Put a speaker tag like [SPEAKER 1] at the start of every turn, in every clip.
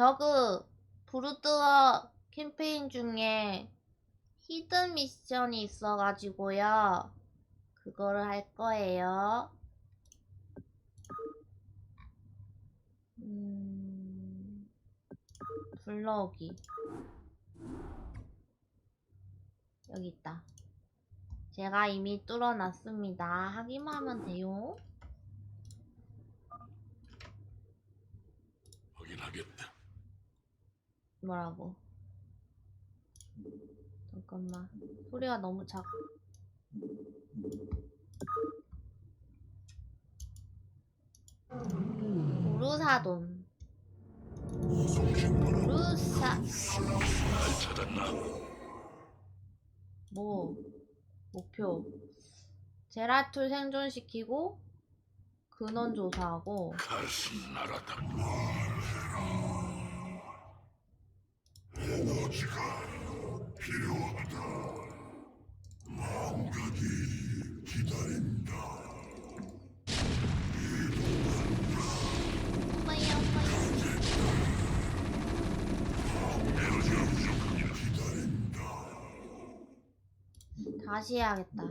[SPEAKER 1] 저그 브루드워 캠페인 중에 히든 미션이 있어가지고요. 그거를 할 거예요. 음, 불러오기. 여기 있다. 제가 이미 뚫어놨습니다. 하기만 하면 돼요.
[SPEAKER 2] 확인하겠다.
[SPEAKER 1] 뭐라고? 잠깐만. 소리가 너무 작. 우루사돈. 우루사.
[SPEAKER 2] 날 찾았나?
[SPEAKER 1] 뭐 목표 제라툴 생존시키고 근원 조사하고
[SPEAKER 2] 가슴 나라다.
[SPEAKER 1] 엄마야 엄마야 다시 해야겠다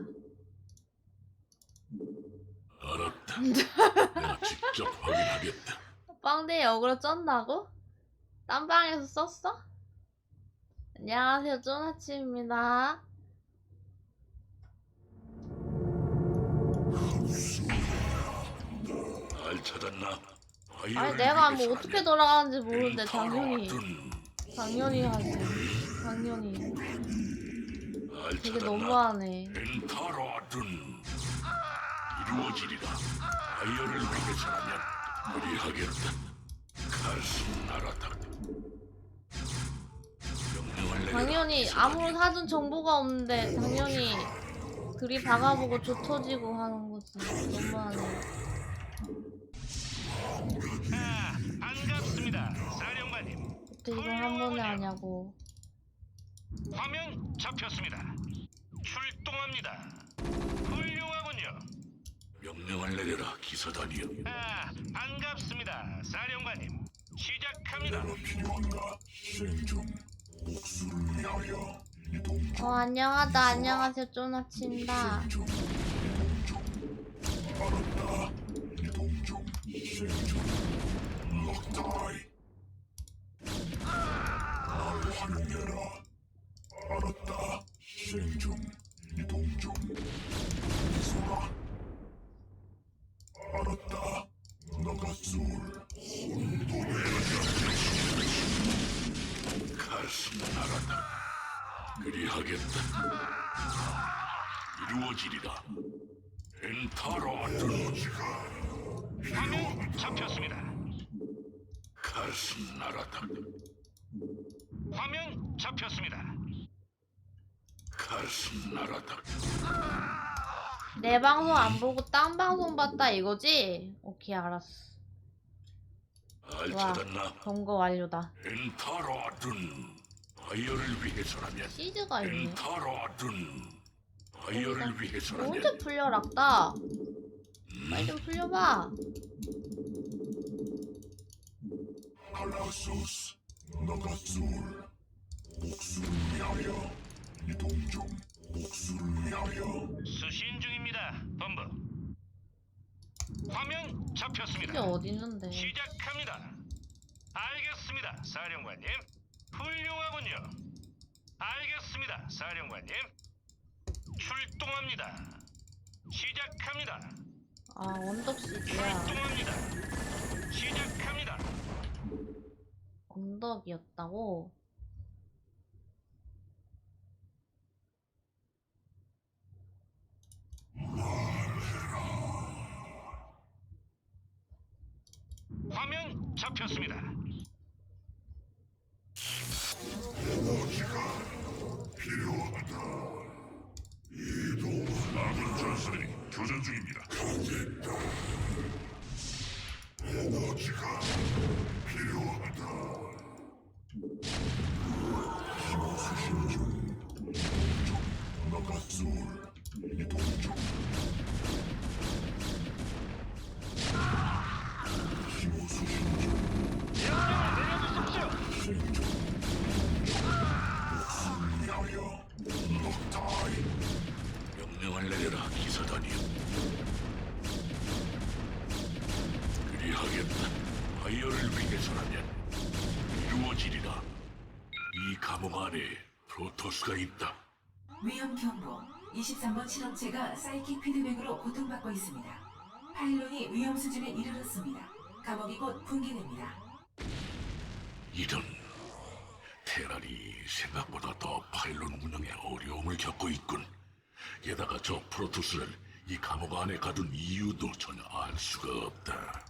[SPEAKER 2] 알았다. 내가 직접 확인하겠다.
[SPEAKER 1] 빵대 역으로 쩐다고? 딴 방에서 썼어? 안녕하세요 쪼나치입니다
[SPEAKER 2] 날 찾았나?
[SPEAKER 1] 아니 내가 뭐 어떻게 돌아가는지 모르는데 당연히 당연히 하지 당연히
[SPEAKER 2] 날
[SPEAKER 1] 되게? 너무하네
[SPEAKER 2] 엔타로든 이루어지리라. 아이어를 위해서라면 그리하겠다. 가슴 나라다.
[SPEAKER 1] 당연히 아무런 사전 정보가 없는데 당연히 글이 박아보고 조 터지고 하는 거지 너무하네
[SPEAKER 3] 아, 반갑습니다. 사령관님.
[SPEAKER 1] 어떻게 이걸 한 번에 하냐고
[SPEAKER 3] 화면 잡혔습니다. 출동합니다. 훌륭하군요.
[SPEAKER 2] 명령을 내려라 기사단이여.
[SPEAKER 3] 아, 반갑습니다. 사령관님. 시작합니다.
[SPEAKER 1] 어 안녕하다. 안녕하세요 쪼나치입니다.
[SPEAKER 2] 가슴 그리하겠다. 이루어지리라. 엔타로든
[SPEAKER 3] 화면 잡혔습니다.
[SPEAKER 2] 가슴 나라다.
[SPEAKER 3] 화면 잡혔습니다.
[SPEAKER 2] 가슴 나라다.
[SPEAKER 1] 내 방송 안 보고 딴 방송 봤다 이거지? 오케이 알았어
[SPEAKER 2] 날
[SPEAKER 1] 와.
[SPEAKER 2] 찾았나?
[SPEAKER 1] 검거 완료다
[SPEAKER 2] 엔타로 든 아이어를 위해서라면
[SPEAKER 1] 시즈가 있네
[SPEAKER 2] 엔타로든 아이어를 위해서라면
[SPEAKER 1] 언제 풀려 락다 빨리 좀 풀려봐
[SPEAKER 2] 칼라소스 나가솔 목숨을 위하여 이동 중 목숨을 위하여
[SPEAKER 3] 수신 중입니다. 본부. 화면 잡혔습니다.
[SPEAKER 1] 어디 있는데
[SPEAKER 3] 시작합니다. 알겠습니다, 사령관님. 훌륭하군요. 알겠습니다, 사령관님. 출동합니다. 시작합니다.
[SPEAKER 1] 아 언덕 시즈야
[SPEAKER 3] 출동합니다. 시작합니다.
[SPEAKER 1] 언덕이었다고?
[SPEAKER 3] 화면 잡혔습니다.
[SPEAKER 2] 아군 전선이 교전 중입니다. 에너지
[SPEAKER 4] 23번 실험체가 사이킥 피드백으로 고통받고 있습니다. 파일론이 위험 수준에 이르렀습니다. 감옥이 곧 붕괴됩니다.
[SPEAKER 2] 이런 테란이 생각보다 더 파일론 운영에 어려움을 겪고 있군. 게다가 저 프로토스를 이 감옥 안에 가둔 이유도 전혀 알 수가 없다.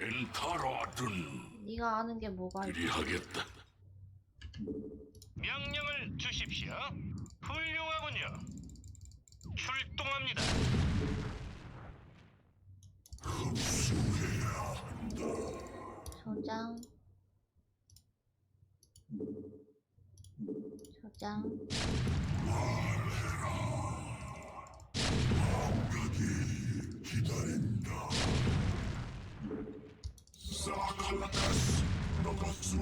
[SPEAKER 2] 엔타라든
[SPEAKER 1] 네가 아는 게 뭐가 있어?
[SPEAKER 2] 그리하겠다.
[SPEAKER 3] 명령을 주십시오. 훌륭하군요. 출동합니다.
[SPEAKER 1] 저장. 저장.
[SPEAKER 2] 기다린다. 사칼라타스 너가술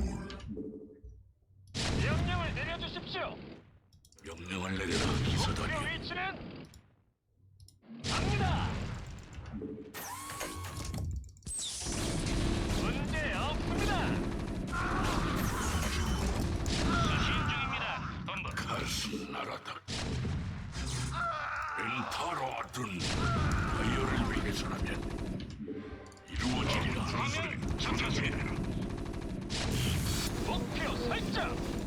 [SPEAKER 3] 명령을 내려주십시오.
[SPEAKER 2] 명령을 내려라
[SPEAKER 3] 목표
[SPEAKER 2] 기사단이여.
[SPEAKER 3] 위치는 갑니다. 문제 없습니다. 수신 중입니다. 본부.
[SPEAKER 2] 가슴 나라다. 엔타라든 바이어를 위해서라면 이루어지리라.
[SPEAKER 3] 화면 잡혔습니다. 목표 설정.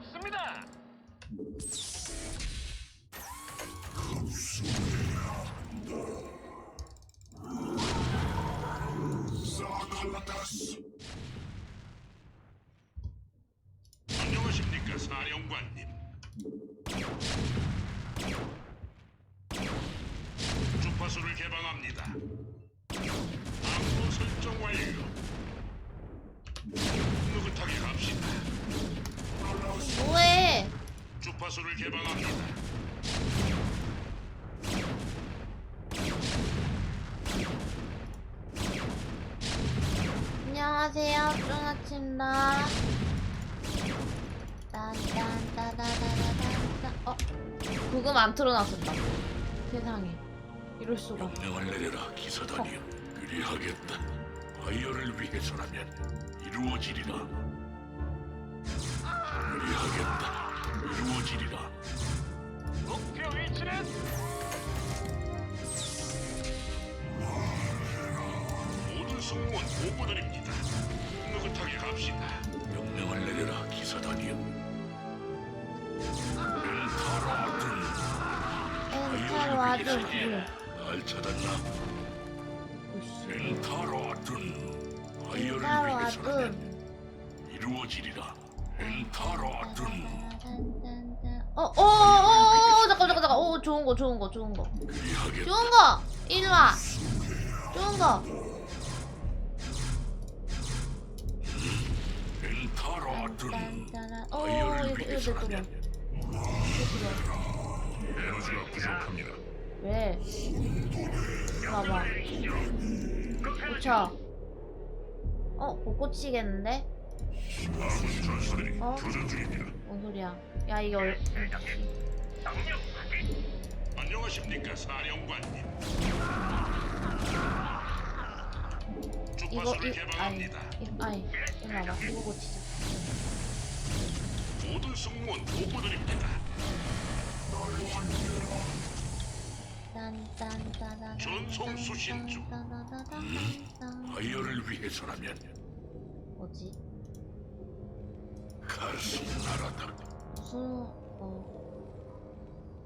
[SPEAKER 3] 없습니다.
[SPEAKER 2] 안녕하십니까 사령관님. 주파수를 개방합니다. 암호 설정 완료. 주파수를 개방합니다.
[SPEAKER 1] 안녕하세요. 쪼나칩니다. 딴딴따다다다단딴. 어? 구금 안 틀어놨었다. 세상에. 이럴 수가.
[SPEAKER 2] 명령을 내려라 기사단이여. 그리하겠다. 바이어를 위해서라면 이루어지리라. 그리하겠다. 이루어지리라.
[SPEAKER 3] 목표 위치는
[SPEAKER 2] 모든 승무원 보고드립니다. 느긋하게 갑시다. 명령을 내려라 기사단이여.
[SPEAKER 1] 와드. 물.
[SPEAKER 2] 날 찾았나? 엔타라든
[SPEAKER 1] 엔타로
[SPEAKER 2] 위해서라면. 이루어지리라. 엔타라든
[SPEAKER 1] 딴딴딴. 어, 어, 어, 어, 잠깐, 잠깐, 잠깐. 오, 좋은 거, 좋은 거, 좋은 거. 좋은 거! 이리 와! 좋은 거! 딴따란. 어, 이거, 이거 내.
[SPEAKER 2] 위해서라면
[SPEAKER 3] 에너지가 부족합니다.
[SPEAKER 1] 왜? 봐봐. 고쳐. 어, 못 고치겠는데?
[SPEAKER 2] 아군 전사들이
[SPEAKER 1] 어?
[SPEAKER 2] 교전 중입니다.
[SPEAKER 1] 뭔 소리야? 야, 이게 얼...
[SPEAKER 2] 안녕하십니까 사령관님.
[SPEAKER 1] 이거,
[SPEAKER 2] 주파수를
[SPEAKER 1] 이, 아니,
[SPEAKER 2] 개방합니다.
[SPEAKER 1] 이, 아니, 이리 와봐. 이거 고치자.
[SPEAKER 2] 모든 승무원 보고드립니다. 전송 수신 중. 바이어를 위해서라면
[SPEAKER 1] 뭐지? 무슨 이거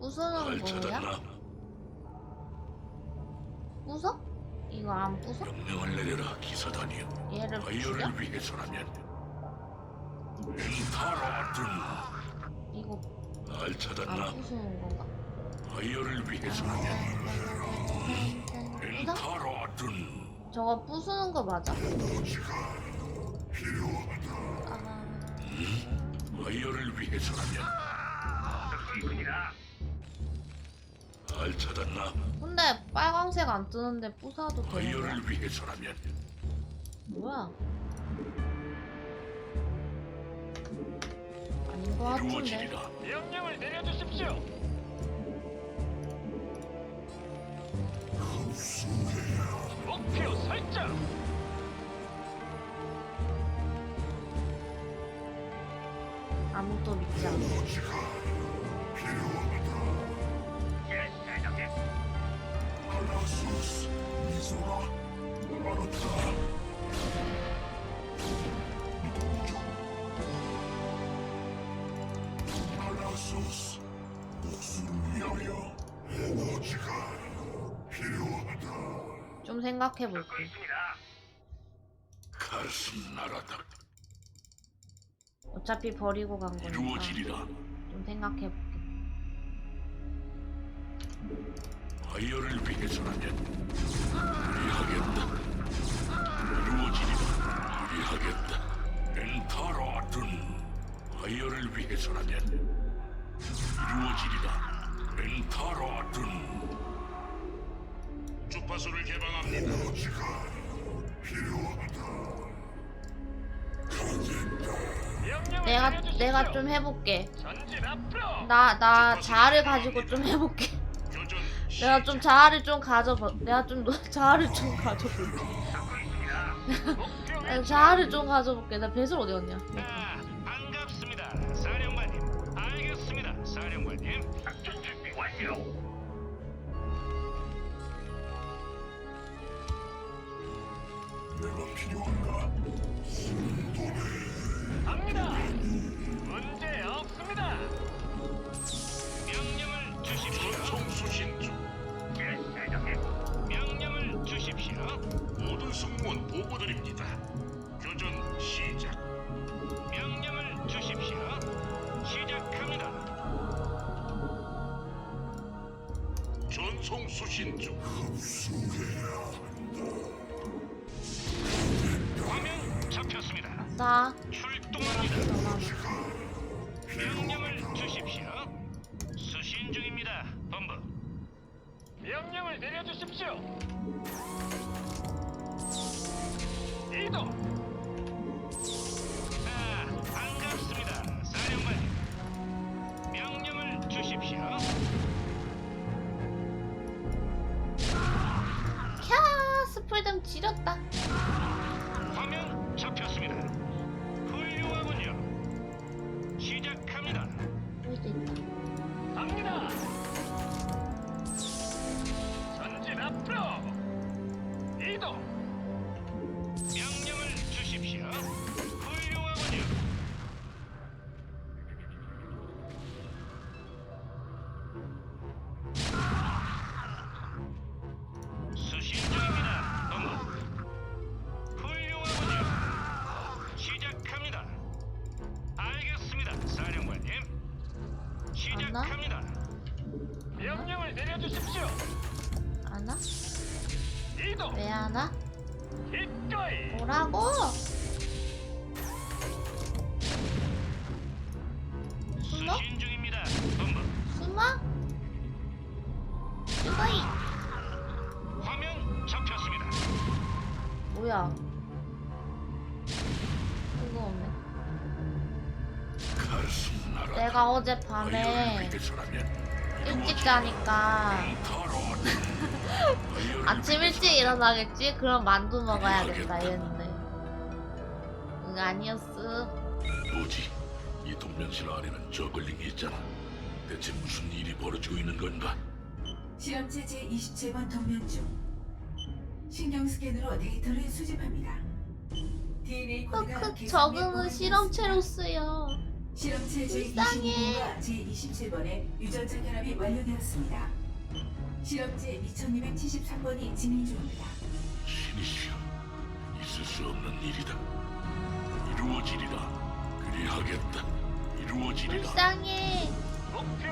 [SPEAKER 1] 부수는
[SPEAKER 2] 날
[SPEAKER 1] 거야? 부숴? 이거 안 부숴?
[SPEAKER 2] 명령을 내려라 기사단이여.
[SPEAKER 1] 얘를 부숴?
[SPEAKER 2] 아이어를 위해서라면 엔타라든
[SPEAKER 1] 이거 날안
[SPEAKER 2] 찾았나?
[SPEAKER 1] 부수는 건가?
[SPEAKER 2] 아이어를 위해서라면
[SPEAKER 1] 부숴?
[SPEAKER 2] 엔타라든
[SPEAKER 1] 저거 부수는 거 맞아? 아,
[SPEAKER 2] 아이어를 위해서라면 날 찾았나?
[SPEAKER 1] 근데 빨강색 안 뜨는데 되는 거야?
[SPEAKER 2] 아이어를 위해서라면
[SPEAKER 1] 뭐야? 아닌 거 같은데?
[SPEAKER 2] 이루어지리라.
[SPEAKER 3] 명령을 내려주십시오. 목표 설정.
[SPEAKER 1] 아무도 믿지 않아. 좀 생각해 볼게. 어차피 버리고 간 거니까
[SPEAKER 2] 이루어지리라.
[SPEAKER 1] 좀 생각해 볼게.
[SPEAKER 2] 아이어를 위해서라면 우리하겠다. 이루어지리라. 우리하겠다. 엔타라든 아이어를 위해서라면 이루어지리라. 엔타라든
[SPEAKER 3] 주파수를 개방합니다.
[SPEAKER 1] 내가
[SPEAKER 3] 내려주십 시오.
[SPEAKER 1] 내가 좀 해볼게. 나 나 자아를 가지고 좀 해볼게. 내가 좀 자아를 좀 가져. 내가 좀 자아를 좀 가져볼게. 내가 자아를 좀 가져볼게. 나 배슬 어디 갔냐?
[SPEAKER 3] 준비 완료.
[SPEAKER 2] 내가 필요한가?
[SPEAKER 3] 갑니다. 문제 없습니다. 명령을 주십시오.
[SPEAKER 2] 총수신 중
[SPEAKER 3] 예, 대장님. 명령을 주십시오.
[SPEAKER 2] 모든 승무원 보고드립니다
[SPEAKER 3] 교전 시작. 명령을 주십시오. 시작합니다.
[SPEAKER 2] 전송 수신 중
[SPEAKER 3] 화면
[SPEAKER 1] 자,
[SPEAKER 3] 출동합니다. 명령을 주십시오. 수신 중입니다. 본부. 명령을 내려주십시오. 이동. 내려주십시오.
[SPEAKER 1] 안 와?
[SPEAKER 3] 이동.
[SPEAKER 1] 왜 안 와?
[SPEAKER 3] 기꺼이.
[SPEAKER 1] 뭐라고? 숨어?
[SPEAKER 3] 수신 중입니다. 본부.
[SPEAKER 1] 숨어? 이거이.
[SPEAKER 3] 화면 잡혔습니다.
[SPEAKER 1] 뭐야? 이거 없네. 내가 어젯밤에 일찍 자니까 아침 일찍 일어나겠지? 그럼 만두 먹어야겠다 이랬는데 응 아니었어
[SPEAKER 2] 뭐지? 이 동명실 안에는 저글링이 있잖아. 대체 무슨 일이 벌어지고 있는 건가?
[SPEAKER 4] 실험체 제27번 동면 중 신경 스캔으로 데이터를 수집합니다. DNA 코드가
[SPEAKER 1] 흑흑
[SPEAKER 4] 계속
[SPEAKER 1] 적응은 실험체로. 쓰여
[SPEAKER 4] 실험체 제22번과 제27번의 유전자 결합이 완료되었습니다. 실험체 2273번이 진행 중입니다.
[SPEAKER 2] 신이시여, 있을 수 없는 일이다. 이루어지리라. 그리하겠다. 이루어지리라.
[SPEAKER 1] 불쌍해.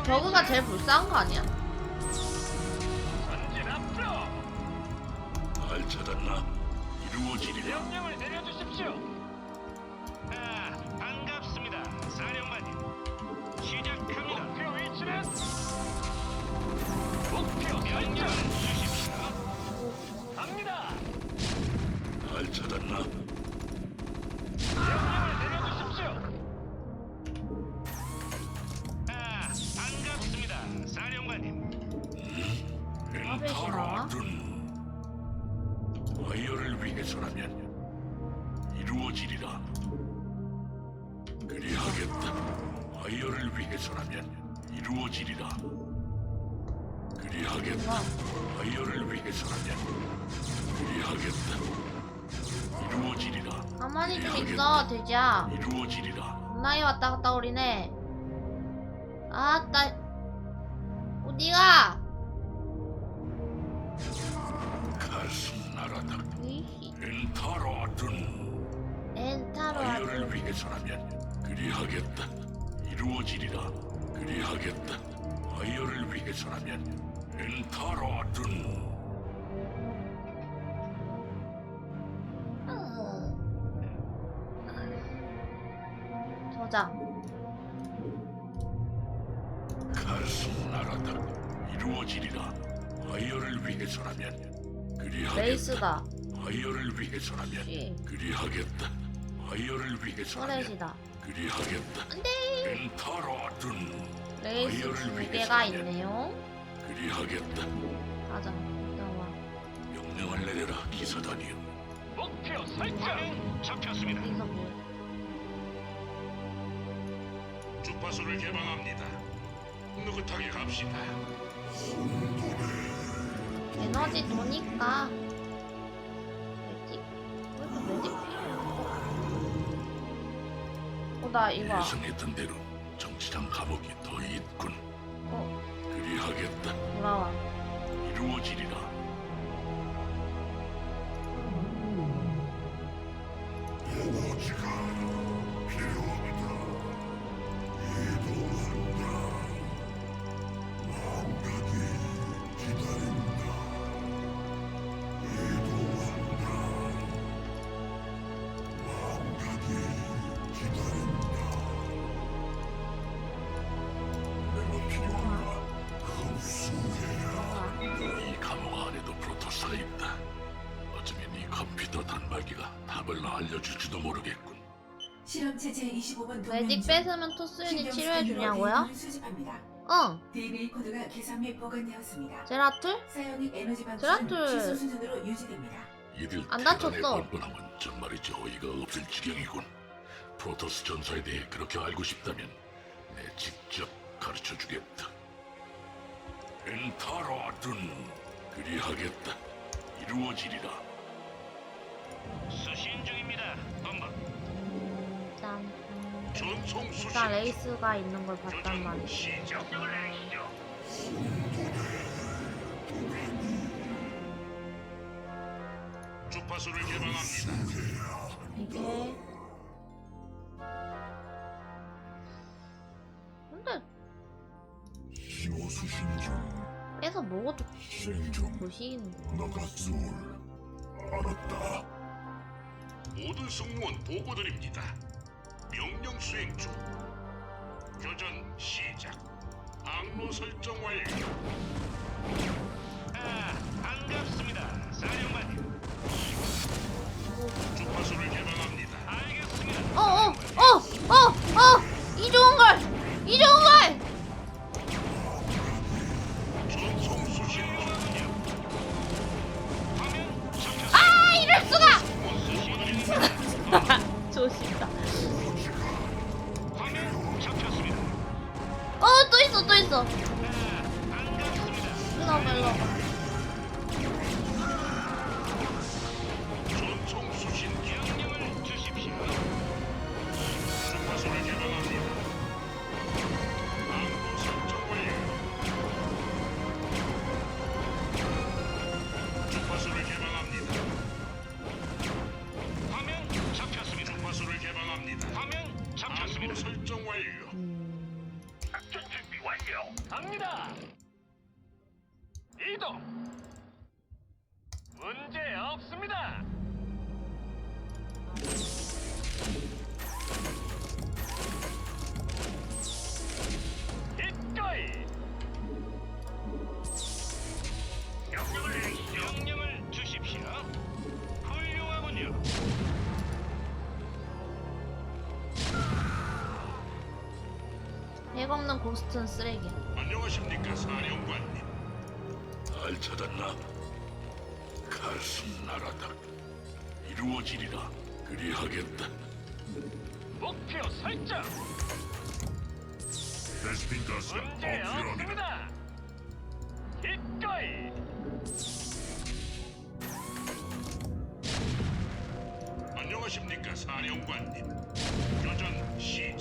[SPEAKER 1] 저그가 제일 불쌍한 거 아니야?
[SPEAKER 3] 전진 앞으로.
[SPEAKER 2] 날 찾았나? 이루어지리라.
[SPEAKER 3] 명령을 내려주십시오.
[SPEAKER 2] 이루어지리라. 그리하겠다. 와이어를 위해서라면 이루어지리라. 그리하겠다. 와이어를 위해서라면 그리하겠다. 이루어지리라.
[SPEAKER 1] 가만히 좀 있어, 돼지야.
[SPEAKER 2] 이루어지리라.
[SPEAKER 1] 나이 왔다 갔다 오리네. 아따. 어디가?
[SPEAKER 2] 위해서라면 그리하겠다. 이루어지리라. 그리하겠다. 와이어를 위해서라면 엔타라든
[SPEAKER 1] 저장.
[SPEAKER 2] 가슴 나라다. 이루어지리라. 와이어를 위해서라면 그리하겠다.
[SPEAKER 1] 레이스다.
[SPEAKER 2] 와이어를 위해서라면
[SPEAKER 1] 씨.
[SPEAKER 2] 그리하겠다. 와이어를 위해서라면
[SPEAKER 1] 소렛이다.
[SPEAKER 2] 그리하겠다.
[SPEAKER 1] 안돼.
[SPEAKER 2] 엔타라든
[SPEAKER 1] 레이스 두 개가 있네요.
[SPEAKER 2] 그리하겠다.
[SPEAKER 1] 가자. 나와.
[SPEAKER 2] 명령을 내려라 기사단이여.
[SPEAKER 3] 목표 설정. 잡혔습니다.
[SPEAKER 1] 뭐?
[SPEAKER 2] 주파수를 개방합니다. 느긋하게 갑시다.
[SPEAKER 1] 에너지 도니까. 매직? 왜 이렇게 매직 나 이거.
[SPEAKER 2] 예상했던 대로 정치장 감옥이 더 있군.
[SPEAKER 1] 어,
[SPEAKER 2] 그리하겠다.
[SPEAKER 1] 돌아와.
[SPEAKER 2] 이루어지리라.
[SPEAKER 4] 실험체 제 25번
[SPEAKER 1] 매직 뺏으면 토스윤이 치료해 주냐고요? 응.
[SPEAKER 4] DNA 코드가 계산 및 보관되었습니다.
[SPEAKER 1] 제라툴?
[SPEAKER 4] 사이오닉 에너지
[SPEAKER 1] 제라툴.
[SPEAKER 4] 방출은 취소 수준으로 유지됩니다.
[SPEAKER 2] 이들
[SPEAKER 1] 안
[SPEAKER 2] 대단의
[SPEAKER 1] 다쳤어.
[SPEAKER 2] 뻔뻔함은 정말이지 어이가 없을 지경이군. 프로토스 전사에 대해 그렇게 알고 싶다면 내 직접 가르쳐 주겠다. 엔타라든 그리하겠다. 이루어지리라.
[SPEAKER 3] 수신 중입니다. 본부.
[SPEAKER 1] 일단, 음,
[SPEAKER 2] 전송
[SPEAKER 1] 일단 레이스가 있는 걸 봤단 말이야.
[SPEAKER 3] 시작.
[SPEAKER 2] 주파수를 개방합니다.
[SPEAKER 1] 이게. 근데,
[SPEAKER 2] 신호 수신 중.
[SPEAKER 1] 빼서 먹어도. 보시는데.
[SPEAKER 2] 나가솔. 알았다. 모든 승무원 보고드립니다. 명령 수행 중. 교전 시작. 항로 설정 완료.
[SPEAKER 3] 아, 반갑습니다, 사령관님.
[SPEAKER 2] 주파수를 개방합니다.
[SPEAKER 3] 알겠습니다.
[SPEAKER 1] 어, 어, 어, 어, 어! 이 좋은 걸! 이 좋은 걸!
[SPEAKER 2] 전송 수신 중.
[SPEAKER 3] 화면 잡혔습니다.
[SPEAKER 1] 아, 이럴 수가!
[SPEAKER 3] 수신 중입니다.
[SPEAKER 1] 좋습니다. 또 있어. 일로 와봐, 일로 와봐. 없는 고스트는 쓰레기야.
[SPEAKER 2] 안녕하십니까 사령관님 잘 찾았나? 가슴 나라다 이루어지리라 그리하겠다
[SPEAKER 3] 목표 설정.
[SPEAKER 2] 베스핀 가스가
[SPEAKER 3] 문제 없습니다. 기꺼이.
[SPEAKER 2] 안녕하십니까 사령관님 교전 시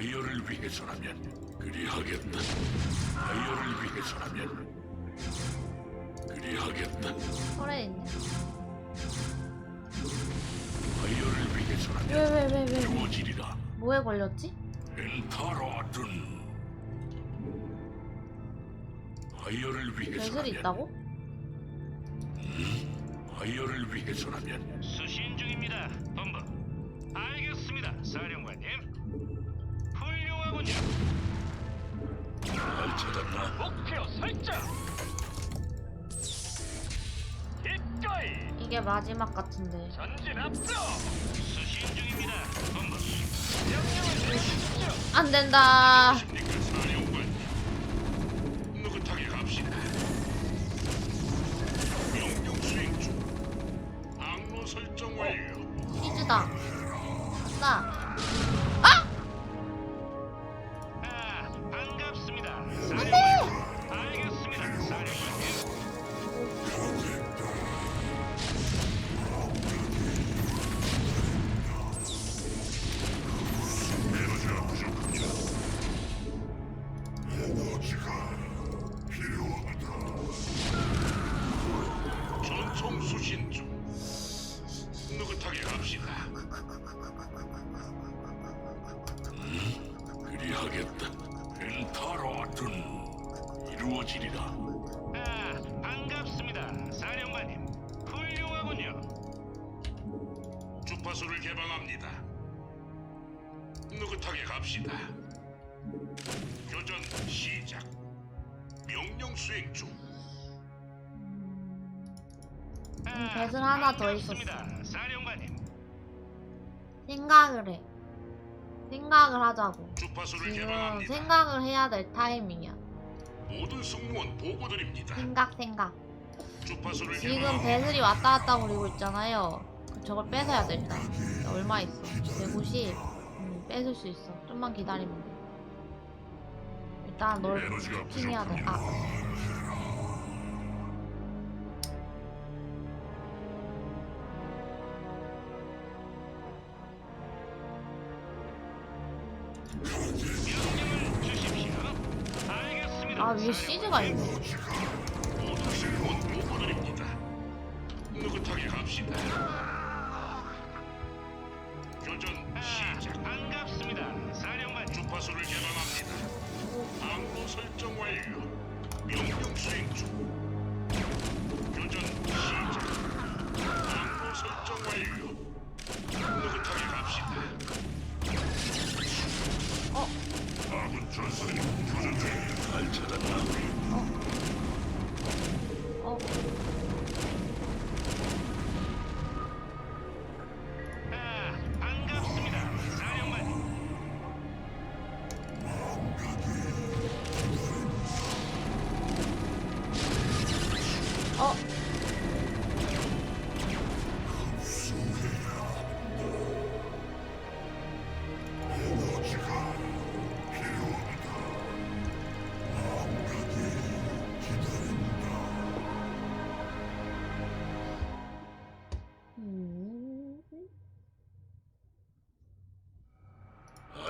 [SPEAKER 2] 아이어를 위해서라면 그리하겠다 아이어를 위해서라면 그리하겠다
[SPEAKER 1] 털에 있네.
[SPEAKER 2] 아이어를 위해서라면
[SPEAKER 1] 왜 왜 왜왜 왜,
[SPEAKER 2] 이루어지리라
[SPEAKER 1] 뭐에 걸렸지?
[SPEAKER 2] 아이어를
[SPEAKER 1] 배슬이
[SPEAKER 2] 위해서라면
[SPEAKER 1] 있다고?
[SPEAKER 2] 아이어를 위해서라면
[SPEAKER 3] 수신 중입니다. 본부. 알겠습니다. 사령관님. 훌륭하군요.
[SPEAKER 2] 잘 찾았나?
[SPEAKER 3] 목표 설정. 기꺼이.
[SPEAKER 1] 이게 마지막 같은데.
[SPEAKER 3] 전진 앞으로. 수신 중입니다. 본부. 명령을 내리십시오.
[SPEAKER 1] 안 된다.
[SPEAKER 2] 안녕하십니까 사령관 느긋하게 갑시다 명령 수행 중 항로 설정 완료
[SPEAKER 1] 퀴즈다. 나.
[SPEAKER 2] 명령 수행 중.
[SPEAKER 3] 아,
[SPEAKER 1] 배슬 하나 더
[SPEAKER 3] 반갑습니다. 사령관님.
[SPEAKER 1] 생각을 해. 생각을 하자고.
[SPEAKER 2] 주파수를
[SPEAKER 1] 지금
[SPEAKER 2] 개방합니다.
[SPEAKER 1] 생각을 해야 될 타이밍이야.
[SPEAKER 2] 모든 승무원 보고 드립니다.
[SPEAKER 1] 생각 생각.
[SPEAKER 2] 주파수를
[SPEAKER 1] 지금
[SPEAKER 2] 개방합니다.
[SPEAKER 1] 배슬이 왔다 갔다 거리고 있잖아요. 그 저걸 뺏어야 돼 일단. 얼마 있어? 150. 음, 뺏을 수 있어. 좀만 기다리면 돼. 일단 널 킹해야 돼. 아. 아 위에 CG가 있네.
[SPEAKER 2] 설정 완료. 명령 수행 중. 교전 시작.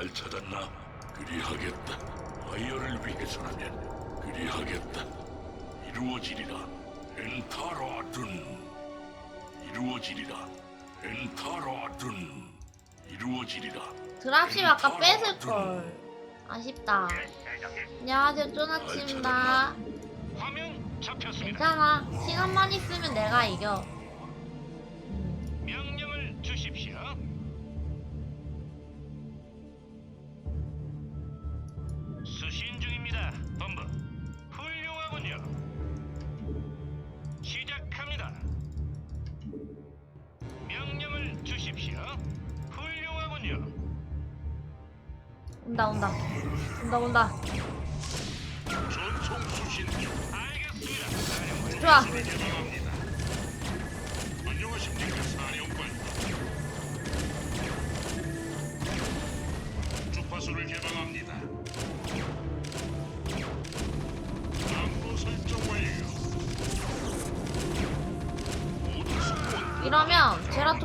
[SPEAKER 2] 잘 찾았나? 그리하겠다. 아이어를 위해서라면 그리하겠다. 이루어지리라. 엔타라든 이루어지리라. 엔타라든 이루어지리라.
[SPEAKER 1] 드랍십 아까 뺏을 걸. 아쉽다. 안녕하세요, 쪼나치입니다.
[SPEAKER 3] 화면 잡혔습니다.
[SPEAKER 1] 괜찮아. 시간만 있으면 내가 이겨.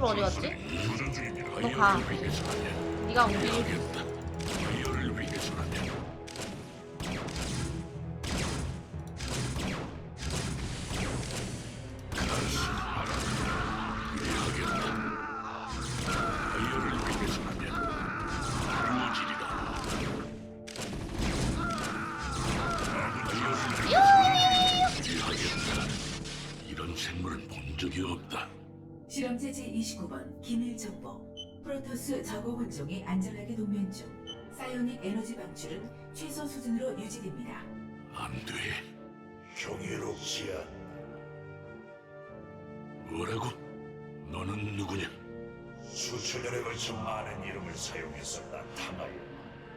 [SPEAKER 1] 어디 갔지? 너 가. 네가
[SPEAKER 2] 그
[SPEAKER 4] 안
[SPEAKER 2] 돼.
[SPEAKER 5] 경이롭지 않.
[SPEAKER 2] 뭐라고? 너는 누구냐?
[SPEAKER 5] 수천 년에 걸쳐 많은 이름을 사용해서 나타나요.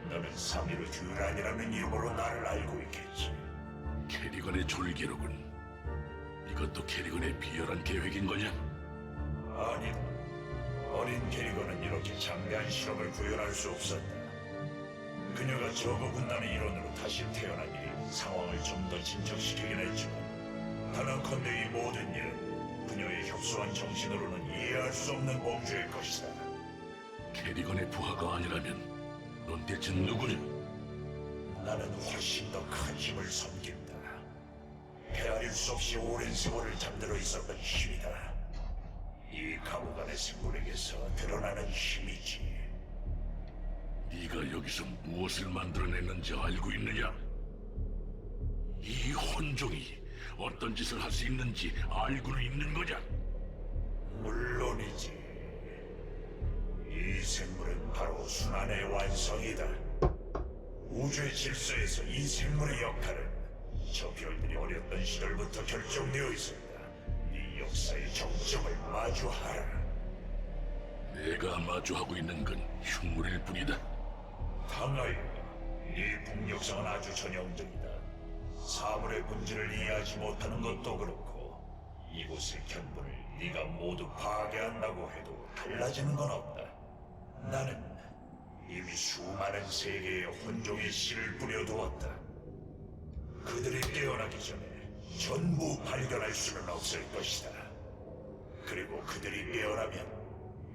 [SPEAKER 5] 너는 사미르 듀란이라는 이름으로 나를 알고 있겠지.
[SPEAKER 2] 캐리건의 졸기로군. 이것도 캐리건의 비열한 계획인 거냐?
[SPEAKER 5] 아니다. 어린 캐리건은 이렇게 장대한 실험을 구현할 수 없었다. 그녀가 저거 군단의 일원으로 다시 태어난 상황을 좀 더 진척시키긴 했지만 단언컨대 이 모든 일은 그녀의 협소한 정신으로는 이해할 수 없는 범죄일 것이다.
[SPEAKER 2] 캐리건의 부하가 아니라면 넌 대체 누구냐?
[SPEAKER 5] 나는 훨씬 더 큰 힘을 섬긴다. 헤아릴 수 없이 오랜 세월을 잠들어 있었던 힘이다. 이 감옥 안의 생물에게서 드러나는 힘이지.
[SPEAKER 2] 네가 여기서 무엇을 만들어냈는지 알고 있느냐? 이 혼종이 어떤 짓을 할 수 있는지 알고는 있는 거냐?
[SPEAKER 5] 물론이지. 이 생물은 바로 순환의 완성이다. 우주의 질서에서 이 생물의 역할은 저 별들이 어렸던 시절부터 결정되어 있었다. 이 역사의 정점을 마주하라.
[SPEAKER 2] 내가 마주하고 있는 건 흉물일 뿐이다.
[SPEAKER 5] 당하여 이 북녘성은 아주 전형적이다. 사물의 본질을 이해하지 못하는 것도 그렇고 이곳의 견본을 네가 모두 파괴한다고 해도 달라지는 건 없다. 나는 이미 수많은 세계의 혼종의 씨를 뿌려두었다. 그들이 깨어나기 전에 전부 발견할 수는 없을 것이다. 그리고 그들이 깨어나면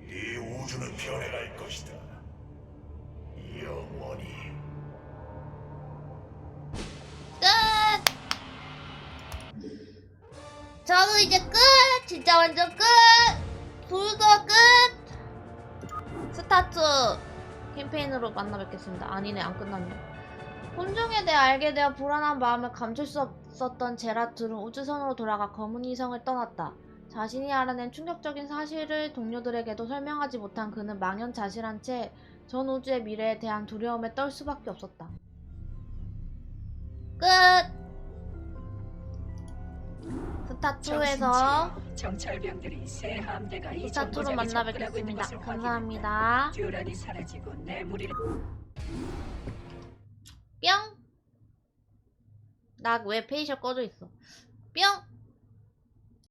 [SPEAKER 5] 이 우주는 변해갈 것이다. 영원히.
[SPEAKER 1] 저도 이제 끝! 진짜 완전 끝! 불도 끝! 스타트 캠페인으로 만나 뵙겠습니다. 아니네, 안 끝났네. 혼종에 대해 알게 되어 불안한 마음을 감출 수 없었던 제라툴은 우주선으로 돌아가 검은 이성을 떠났다. 자신이 알아낸 충격적인 사실을 동료들에게도 설명하지 못한 그는 망연자실한 채 전 우주의 미래에 대한 두려움에 떨 수밖에 없었다. 끝! 스타투에서
[SPEAKER 6] 정찰병들이 새 함대가 이
[SPEAKER 1] 스타투로
[SPEAKER 6] 정거장에
[SPEAKER 1] 만나
[SPEAKER 6] 접근하고 있는
[SPEAKER 1] 뵙겠습니다.
[SPEAKER 6] 것을
[SPEAKER 1] 감사합니다.
[SPEAKER 6] 확인했다. 듀란이 사라지고 내 무리를
[SPEAKER 1] 뿅! 나 왜 페이셜 꺼져 있어? 뿅!